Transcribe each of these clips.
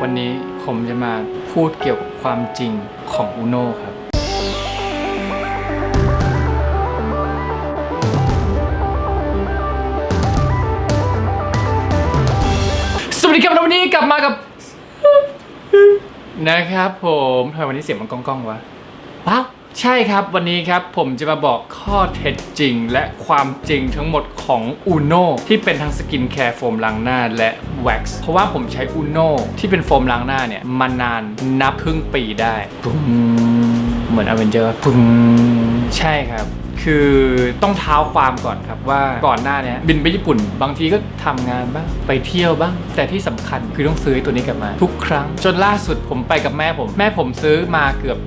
วันนี้ผมจะมาพูดเกี่ยวกับความจริงของอุโน่ครับ สวัสดีครับแล้ววันนี้กลับมากับ นะครับผมทำไมวันนี้เสียงมันก้องๆวะว้าว ใช่ครับวันนี้ครับผมจะมาบอกข้อเท็จจริง และความจริงทั้งหมดของ Uno ที่เป็นทั้งสกินแคร์โฟมล้างหน้าและแว็กซ์เพราะว่าผมใช้ Uno ที่เป็นโฟมล้างหน้าเนี่ยมานานนับครึ่งปีได้ปุ้งเหมือนอเวนเจอร์ปุ้งใช่ครับ คือต้องเท้าความก่อนครับว่าก่อนหน้านี้บินไปญี่ปุ่น บางทีก็ทำงานบ้างไปเที่ยวบ้าง แต่ที่สำคัญคือต้องซื้อตัวนี้กลับมา ทุกครั้ง จนล่าสุดผมไปกับแม่ผม แม่ผมซื้อมาเกือบ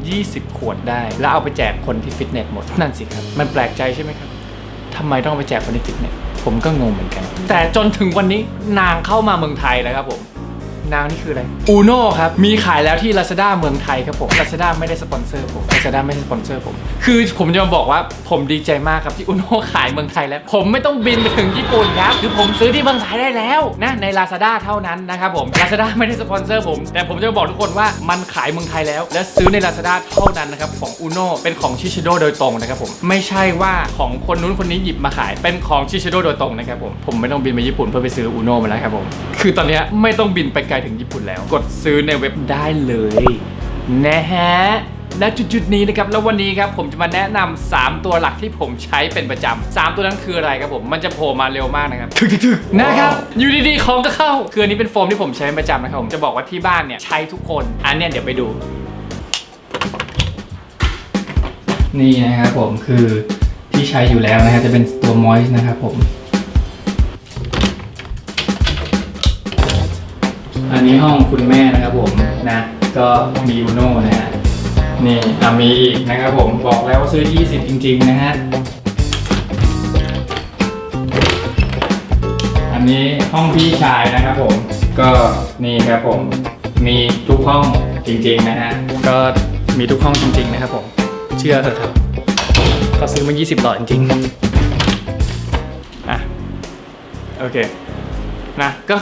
20 ขวดได้ แล้วเอาไปแจกคนที่ฟิตเนสหมดนั่นสิครับ มันแปลกใจใช่ไหมครับทำไมต้องไปแจกคนที่ฟิตเนสผมก็งงเหมือนกัน แต่จนถึงวันนี้นางเข้ามาเมืองไทยแล้วครับผม นางนี่คืออะไรอูโน่ครับ มีขายแล้วที่ Lazada เมืองไทยครับผม Lazada ไม่ได้สปอนเซอร์ผม Lazada ไม่ได้สปอนเซอร์ผม คือผมจะมาบอกว่าผมดีใจมากครับที่อูโน่ขายเมืองไทยแล้ว ผมไม่ต้องบินไปถึงญี่ปุ่นครับ คือผมซื้อที่เมืองไทยได้แล้วนะใน Lazada เท่านั้นนะครับผม Lazada ไม่ได้สปอนเซอร์ผม แต่ผมจะมาบอกทุกคนว่ามันขายเมืองไทยแล้ว และซื้อใน Lazada เท่านั้นนะครับของอูโน่เป็นของชิชิโดโดยตรงนะครับผมไม่ใช่ว่าของคนนู้นคนนี้หยิบมาขาย เป็นของชิชิโดโดยตรงนะครับผมผมไม่ต้องบินไปญี่ปุ่นเพื่อไปซื้ออูโน่มาแล้วครับผมคือตอนนี้ไม่ต้องบินไปไกลถึงญี่ปุ่นแล้ว กดซื้อในเว็บได้เลยนะฮะและจุดๆนี้นะครับแล้ววันนี้ครับผมจะมาแนะนำ3ตัวหลักที่ผมใช้เป็นประจำสามตัวนั้นคืออะไรครับผมมันจะโผล่มาเร็วมากนะครับถึกๆๆนะครับอยู่ดีๆของก็เข้าคืออันนี้เป็นโฟมที่ผมใช้เป็นประจำนะครับผมจะบอกว่าที่บ้านเนี่ยใช้ทุกคน อันเนี้ยเดี๋ยวไปดู นี่นะครับผมคือที่ใช้อยู่แล้วนะฮะจะเป็นตัวมอยส์นะครับผม อันนี้ห้องคุณแม่นะครับผมนะ ก็มีอูโน่นะฮะนี่อะมีอีกนะครับผมบอกแล้วว่าซื้อ 20 จริง ๆ นะฮะ อันนี้ห้องพี่ชายนะครับผมก็นี่ครับผมมีทุกห้องจริง ๆ นะฮะ ก็มีทุกห้องจริง ๆ นะครับผม เชื่อเถอะครับ ก็ซื้อมา 20 หลอดจริงๆอะโอเคนะก็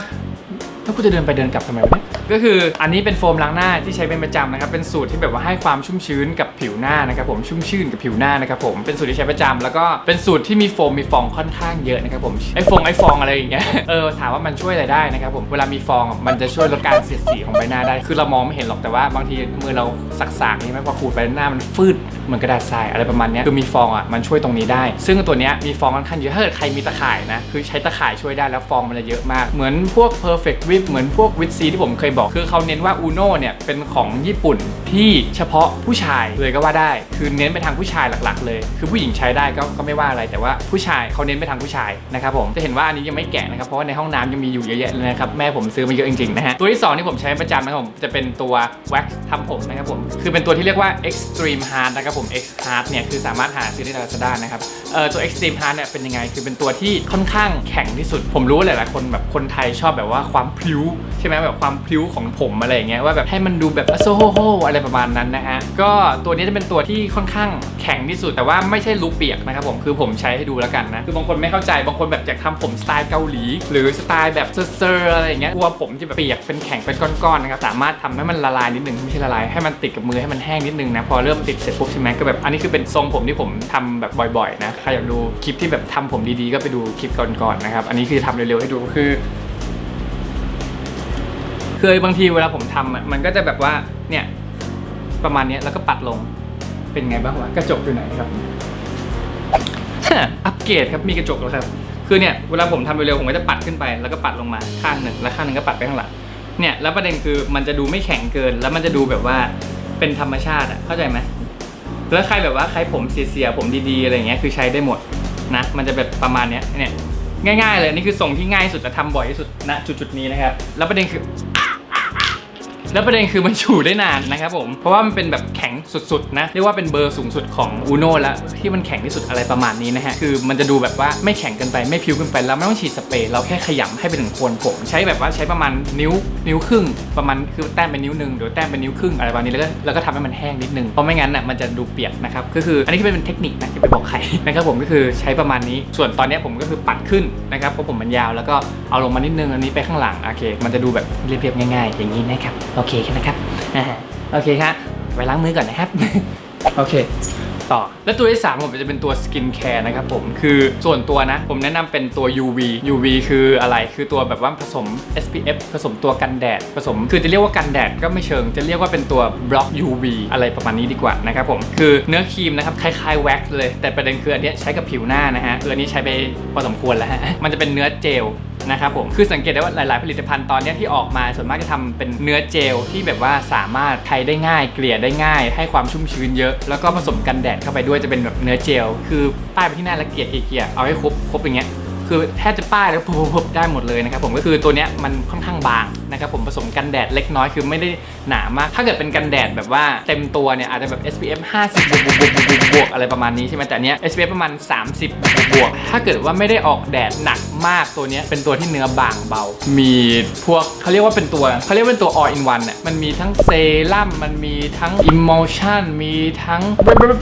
แล้วกูจะเดินไปเดินกลับทำไมวะเนี่ยก็คืออันนี้เป็นโฟมล้างหน้าที่ใช้เป็นประจำนะครับ เป็นสูตรที่แบบว่าให้ความชุ่มชื้นกับผิวหน้านะครับผมชุ่มชื่นกับผิวหน้านะครับผมเป็นสูตรที่ใช้ประจำแล้วก็เป็นสูตรที่มีโฟมมีฟองค่อนข้างเยอะนะครับผมไอฟองไอฟองอะไรอย่างเงี้ยเออถามว่ามันช่วยอะไรได้นะครับผมเวลามีฟองมันจะช่วยลดการเสียดสีของใบหน้าได้ คือเรามองไม่เห็นหรอกแต่ว่าบางทีมือเราสักๆนี่ไหมพอขูดไปหน้ามันฟืดเหมือนกระดาษทรายอะไรประมาณนี้คือมีฟองอะมันช่วยตรงนี้ได้ ซึ่งตัวเนี้ยมีฟองค่อนข้างเยอะถ้าเกิดใครมีตะข่ายนะคือใช้ตะข่ายช่วยได้แล้วฟองมันจะเยอะมากเหมือนพวก perfect whip เหมือนพวกวิตซีที่ผมเคยบอก คือเขาเน้นว่า Uno เนี่ยเป็นของญี่ปุ่นที่เฉพาะผู้ชายเลยก็ว่าได้ คือเน้นไปทางผู้ชายหลักๆ เลย คือผู้หญิงใช้ได้ก็ก็ไม่ว่าอะไรแต่ว่าผู้ชายเขาเน้นไปทางผู้ชายนะครับผมจะเห็นว่าอันนี้ยังไม่แกะนะครับเพราะว่าในห้องน้ำยังมีอยู่เยอะแยะเลยนะครับแม่ผมซื้อมาเยอะจริงๆนะฮะตัวที่สองที่ผมใช้ประจำนะครับผมจะเป็นตัว wax ทำผมนะครับผมคือเป็นตัวที่เรียกว่า extreme hard นะครับผม x hard เนี่ยคือสามารถหาซื้อได้ใน Lazada นะครับเอ่อตัว extreme hard เนี่ยเป็นยังไงคือเป็นตัวที่ค่อนข้างแข็งที่สุด ผมรู้ว่าหลายๆคนแบบคนไทยชอบแบบว่าความพลิ้วใช่ไหมแบบความพลิ้วของผมอะไรอย่างเงี้ยว่าแบบให้มันดูแบบโซโฮโฮอะไรประมาณนั้นนะฮะก็ตัวนี้จะเป็นตัวที่ค่อนข้างแข็งที่สุด แต่ว่าไม่ใช่ลูกเปียกนะครับผมคือผมใช้ให้ดูแล้วกันนะคือบางคนไม่เข้าใจบางคนแบบอยากทำผมสไตล์เกาหลี หรือสไตล์แบบเซอร์อะไรอย่างเงี้ยกลัวผมจะแบบเปียกเป็นแข็งเป็นก้อนๆนะครับสามารถทำให้มันละลายนิดนึงไม่ใช่ละลายให้มันติดกับมือให้มันแห้งนิดนึงนะพอเริ่มติดเสร็จปุ๊บใช่ไหมก็แบบอันนี้คือเป็นทรงผมที่ผมทำแบบบ่อยๆนะใครอยากดูคลิปที่แบบทำผมดีๆ ก็ไปดูคลิปก่อนๆนะครับ อันนี้คือทำเร็วๆให้ดูคือคือบางทีเวลาผมทำมันก็จะแบบว่าเนี่ยประมาณนี้แล้วก็ปัดลงเป็นไงบ้างวะกระจกอยู่ไหนครับอัปเกรดครับมีกระจกแล้วครับคือเนี่ยเวลาผมทำเร็วๆผมก็จะปัดขึ้นไปแล้วก็ปัดลงมาข้างหนึ่งแล้วข้างหนึ่งก็ปัดไปข้างหลังเนี่ยแล้วประเด็นคือมันจะดูไม่แข็งเกิน แล้วมันจะดูแบบว่าเป็นธรรมชาติอะเข้าใจไหม แล้วใครแบบว่าใครผมเสียๆผมดีๆอะไรเงี้ยคือใช้ได้หมดนะ มันจะแบบประมาณเนี้ยเนี่ยง่ายๆเลยนี่คือส่งที่ง่ายสุดและทำบ่อยที่สุดณจุดๆนี้นะครับแล้วประเด็นคือ แล้วประเด็นคือมันอยู่ได้นานนะครับผม เพราะว่ามันเป็นแบบแข็งสุดๆนะเรียกว่าเป็นเบอร์สูงสุดของอูโน่แล้วที่มันแข็งที่สุดอะไรประมาณนี้นะฮะคือมันจะดูแบบว่าไม่แข็งเกินไปไม่พิ้วเกินไปแล้วไม่ต้องฉีดสเปรย์เราแค่ขยำให้ไปถึงโคนผม ใช้แบบว่าใช้ประมาณนิ้วนิ้วครึ่งประมาณคือแต้มเป็นนิ้วหนึ่งหรือแต้มเป็นนิ้วครึ่งอะไรประมาณนี้แล้วก็แล้วก็ทำให้มันแห้งนิดนึงเพราะไม่งั้นน่ะมันจะดูเปียกนะครับก็คืออันนี้ก็เป็นเทคนิคนะที่ไปบอกใครนะครับผมก็คือใช้ประมาณนี้ ส่วนตอนนี้ผมก็คือปัดขึ้นนะครับเพราะผมมันยาวแล้วก็เอาลงมานิดนึงอันนี้ไปข้างหลังโอเค มันจะดูแบบเรียบๆง่ายๆ อย่างนี้นะครับโอเคนะครับอ่าโอเคครับไปล้างมือก่อนนะครับ โอเคต่อและตัวที่สามผมจะเป็นตัวสกินแคร์นะครับผมคือส่วนตัวนะ ผมแนะนำเป็นตัว UV UV คืออะไรคือตัวแบบว่าผสม SPF ผสมตัวกันแดด ผสม คือจะเรียกว่ากันแดดก็ไม่เชิง จะเรียกว่าเป็นตัวบล็อก UV อะไรประมาณนี้ดีกว่านะครับผมคือเนื้อครีมนะครับคล้ายๆแว็กซ์เลย แต่ประเด็นคืออันเนี้ยใช้กับผิวหน้านะฮะเอออนนี้ใช้ไปพอสมควรแล้วฮะมันจะเป็นเนื้อเจล นะครับผมคือสังเกตได้ว่าหลาย ๆ ผลิตภัณฑ์ตอนนี้ที่ออกมาส่วนมากจะทำเป็นเนื้อเจลที่แบบว่าสามารถใช้ได้ง่าย เกลี่ยได้ง่าย ให้ความชุ่มชื้นเยอะ แล้วก็ผสมกันแดดเข้าไปด้วยจะเป็นแบบเนื้อเจล คือป้ายไปที่หน้าละเกลี่ยเกลี่ยเอาให้ครบครบอย่างเงี้ยคือแทบจะป้ายแล้วพุบได้หมดเลยนะครับผมก็คือตัวเนี้ยมันค่อนข้างบาง นะครับผมผสมกันแดดเล็กน้อยคือไม่ได้หนามาก ถ้าเกิดเป็นกันแดดแบบว่าเต็มตัวเนี่ยอาจจะแบบ SPF 50บวกบวกบวกบวกบวกบวกอะไรประมาณนี้ใช่ไหมแต่อันเนี้ย SPF ประมาณ 30 บวกบวกถ้าเกิดว่าไม่ได้ออกแดดหนักมากตัวเนี้ยเป็นตัวที่เนื้อบางเบา มีพวกเขาเรียกว่าเป็นตัวเขาเรียกว่าเป็นตัว all in one เนี่ยมันมีทั้งเซรั่มมันมีทั้ง emulsion มีทั้ง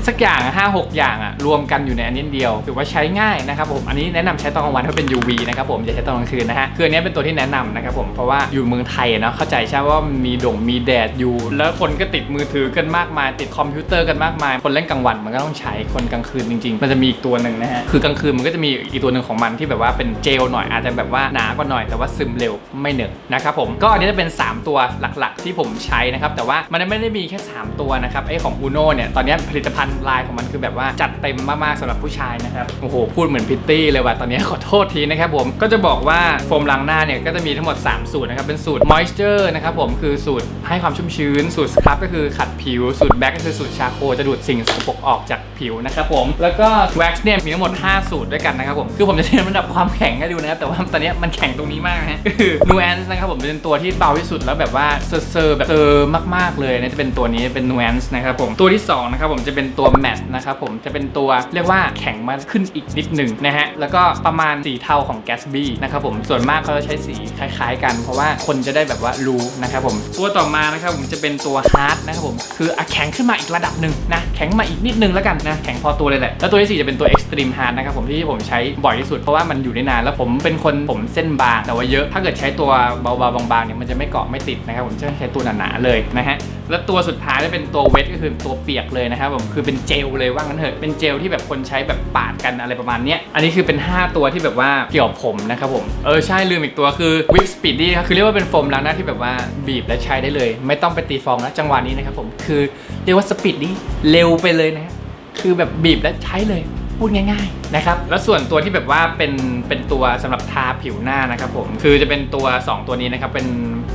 สักอย่างห้าหกอย่างอะรวมกันอยู่ในอันนี้เดียวถือว่าใช้ง่ายนะครับผมอันนี้แนะนำใช้ตอนกลางวันเพราะเป็น UV นะครับผมอย่าใช้ตอนกลางคืนนะฮะคืออันนี้เป็นตัวที่แนะนำนะครับผมเพราะว่าอยู่มืองไทยเนาะเข้าใจใช่ไหมว่ามันมีดงมีแดดอยู่ แล้วคนก็ติดมือถือกันมากมาย ติดคอมพิวเตอร์กันมากมาย คนเล่นกลางวันมันก็ต้องใช้คนกลางคืนจริง ๆ มันจะมีอีกตัวหนึ่งนะฮะคือกลางคืนมันก็จะมีอีกตัวหนึ่งของมันที่แบบว่าเป็นเจลหน่อยอาจจะแบบว่าหนากว่าหน่อยแต่ว่าซึมเร็วไม่เหนอะนะครับผมก็อันนี้จะเป็น 3 ตัวหลักๆ ที่ผมใช้นะครับแต่ว่ามันไม่ได้มีแค่ 3 ตัวนะครับไอของ Uno เนี่ยตอนนี้ผลิตภัณฑ์ลายของมันคือแบบว่าจัดเต็มมากๆสำหรับผู้ชายนะครับโอ้โหพูดเหมือนพิตตี้เลยว่ะตอนนี้ขอโทษทีนะครับผมก็จะบอกว่าโฟมล้างหน้าเนี่ยก็จะมีทั้งหมด 3 สูตรนะครับเป็นสูตร moisture นะครับผมคือสูตรให้ความชุ่มชื้น สูตรสครับก็คือขัดผิว สูตรแบ็กก็คือสูตรชาโคจะดูดสิ่งสกปรกออกจาก ผิวนะครับผม แล้วก็ wax เนี่ยมีทั้งหมด 5 สูตรด้วยกันนะครับผม คือผมจะเทียบระดับความแข็งให้ดูนะครับ แต่ว่าตอนนี้มันแข็งตรงนี้มากนะฮะคือ nuance นะครับผมเป็นตัวที่เบาที่สุดแล้วแบบว่าเซอร์แบบเซอร์มากๆเลยนะจะเป็นตัวนี้เป็น nuance นะครับผม ตัวที่สองนะครับผมจะเป็นตัว matte นะครับผม จะเป็นตัวเรียกว่าแข็งมากขึ้นอีกนิดหนึ่งนะฮะ แล้วก็ประมาณสีเทาของ Gatsby นะครับผม ส่วนมากเขาจะใช้สีคล้ายๆ กัน เพราะว่าคนจะได้แบบว่ารู้นะครับผม ตัวต่อมานะครับผมจะเป็นตัว hard นะครับผม คือแข็งขึ้นมาอีกระดับหนึ่งนะ แข็งมาอีกนิดนึงแล้วกันนะแข็งพอตัวเลยแหละ แล้วตัวที่สี่จะเป็นตัว extreme hard นะครับผมที่ผมใช้บ่อยที่สุดเพราะว่ามันอยู่ได้นานแล้วผมเป็นคนผมเส้นบางแต่ว่าเยอะถ้าเกิดใช้ตัวเบาๆบางๆเนี่ยมันจะไม่เกาะไม่ติดนะครับผมจะใช้ตัวหนาๆเลยนะฮะแล้วตัวสุดท้ายจะเป็นตัวเวทก็คือตัวเปียกเลยนะครับผมคือเป็นเจลเลยว่างั้นเถอะเป็นเจลที่แบบคนใช้แบบปาดกันอะไรประมาณเนี้ยอันนี้คือเป็น 5 ตัวที่แบบว่าเกี่ยวกับผมนะครับผมเออใช่ลืมอีกตัวคือ Whip Speedy ครับคือเรียกว่าเป็นโฟมล้างหน้าที่แบบว่าบีบและใช้ได้เลย ไม่ต้องไปตีฟองนะจังหวะนี้นะครับผมคือเรียกว่าสปีดนี้เร็วไปเลยนะฮะ คือแบบบีบและใช้เลยพูดง่ายๆนะครับแล้วส่วนตัวที่แบบว่าเป็นเป็นตัวสำหรับทาผิวหน้านะครับผมคือจะเป็นตัว 2 ตัวนี้นะครับเป็น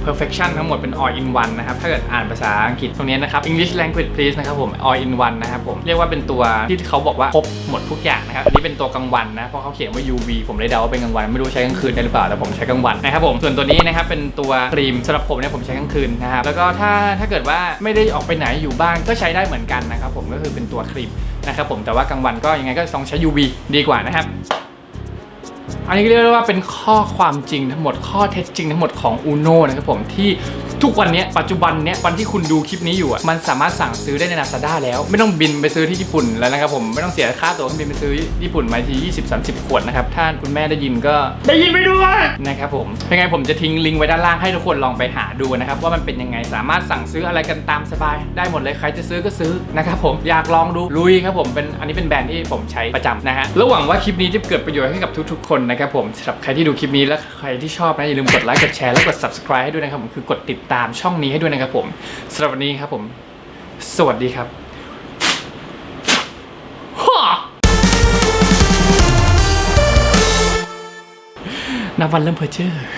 perfection ทั้งหมดเป็น all in one นะครับถ้าเกิดอ่านภาษาอังกฤษตรงนี้นะครับ English language please นะครับผม all in one นะครับผมเรียกว่าเป็นตัวที่เขาบอกว่าครบหมดทุกอย่างนะครับอันนี้เป็นตัวกลางวันนะเพราะเขาเขียนว่า UV ผมเลยเดาว่าเป็นกลางวัน ไม่รู้ใช้กลางคืนได้หรือเปล่าแต่ผมใช้กลางวันนะครับผมส่วนตัวนี้นะครับเป็นตัวครีมสำหรับผมเนี่ยผมใช้กลางคืนนะครับแล้วก็ถ้าถ้าเกิดว่าไม่ได้ออกไปไหนอยู่บ้านก็ใช้ได้เหมือนกันนะครับผมก็คือเป็นตัวครีม นะครับผมแต่ว่ากลางวันก็ยังไงก็ต้องใช้ UV ดีกว่านะครับ อันนี้เรียกได้ว่าเป็นข้อความจริงทั้งหมดข้อเท็จจริงทั้งหมดของ Uno นะครับผมที่ ทุกวันเนี้ยปัจจุบันเนี้ยวันที่คุณดูคลิปนี้อยู่อะมันสามารถสั่งซื้อได้ใน Lazada แล้ว ไม่ต้องบินไปซื้อที่ญี่ปุ่นแล้วนะครับผมไม่ต้องเสียค่าตั๋วเครื่องบินไปซื้อญี่ปุ่นมาที 20-30 ขวดนะครับถ้าคุณแม่ได้ยินก็ได้ยินไปด้วยนะครับผมยังไงผมจะทิ้งลิงก์ไว้ด้านล่างให้ทุกคนลองไปหาดูนะครับว่ามันเป็นยังไงสามารถสั่งซื้ออะไรกันตามสบาย ได้หมดเลยใครจะซื้อก็ซื้อนะครับผมอยากลองดูลุยครับผมเป็นอันนี้เป็นแบรนด์ที่ผมใช้ประจำนะฮะแล้วหวังว่าคลิปนี้จะเกิดประโยชน์ให้กับทุกๆคนนะครับผมสำหรับใครที่ดูคลิปนี้และใครที่ชอบนะอย่าลืมกดไลค์กดแชร์และกด subscribe ให้ด้วยนะครับผมคือกดติดตามช่องนี้ให้ด้วยนะครับผมสำหรับวันนี้ครับผม สวัสดีครับนับวันเริ่มเพอเจอร์